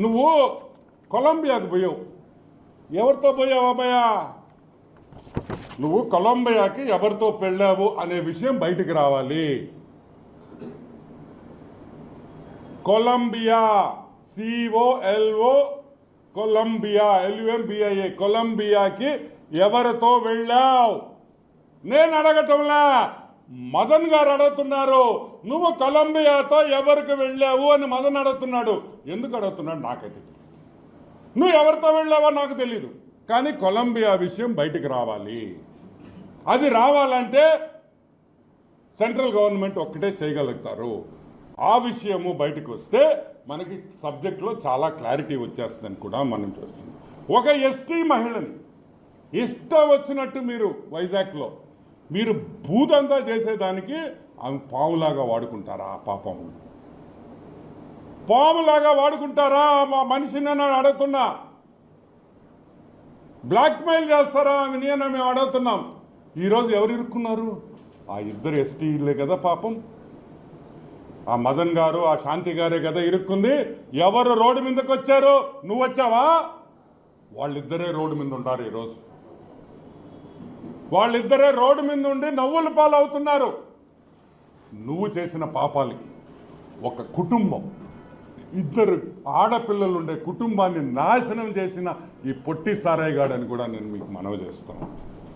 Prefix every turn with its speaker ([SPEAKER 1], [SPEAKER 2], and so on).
[SPEAKER 1] నువ్వు కొలంబియాకు పోయావు. ఎవరితో పోయావు అబ్బాయా? నువ్వు కొలంబియాకి ఎవరితో వెళ్ళావు అనే విషయం బయటికి రావాలి. Colombia C O L O Colombia L U M B I A కొలంబియాకి ఎవరితో వెళ్ళావు? నేను అడగటంలా? మదన్ గారు అడుగుతున్నారు నువ్వు కొలంబియాతో ఎవరికి వెళ్ళావు? అని మదన్ అడుగుతున్నాడు. ఎందుకు అడుగుతున్నాడు? నాకైతే తెలియదు నువ్వు ఎవరితో వెళ్ళావో నాకు తెలియదు కానీ కొలంబియా విషయం బయటికి రావాలి. అది రావాలంటే సెంట్రల్ గవర్నమెంట్ ఒక్కటే చేయగలుగుతారు. ఆ విషయము బయటకు వస్తే మనకి సబ్జెక్ట్లో చాలా క్లారిటీ వచ్చేస్తుందని కూడా మనం చూస్తున్నాం. ఒక ఎస్టీ మహిళని ఇష్టం వచ్చినట్టు మీరు వైజాగ్లో మీరు భూతంతా చేసేదానికి ఆమె పాములాగా వాడుకుంటారా ఆ పాపం? పాములాగా వాడుకుంటారా? మా మనిషిని నేను అడుగుతున్నా. బ్లాక్మెయిల్ చేస్తారా అని నేను మేము అడుగుతున్నాం. ఈరోజు ఎవరు ఇరుక్కున్నారు? ఆ ఇద్దరు ఎస్టీలే కదా పాపం. ఆ మదన్ గారు ఆ శాంతి గారే కదా ఇరుక్కుంది. ఎవరు రోడ్డు మీదకి వచ్చారు నువ్వు వచ్చావా వాళ్ళిద్దరే రోడ్డు మీద ఉన్నారు ఈరోజు వాళ్ళిద్దరే రోడ్డు మీద ఉండి నవ్వుల పాలవుతున్నారు. నువ్వు చేసిన పాపాలకి ఒక కుటుంబం ఇద్దరు ఆడపిల్లలు ఉండే కుటుంబాన్ని నాశనం చేసిన ఈ పొట్టి సారాయిగాడని కూడా నేను మీకు మనవి చేస్తాను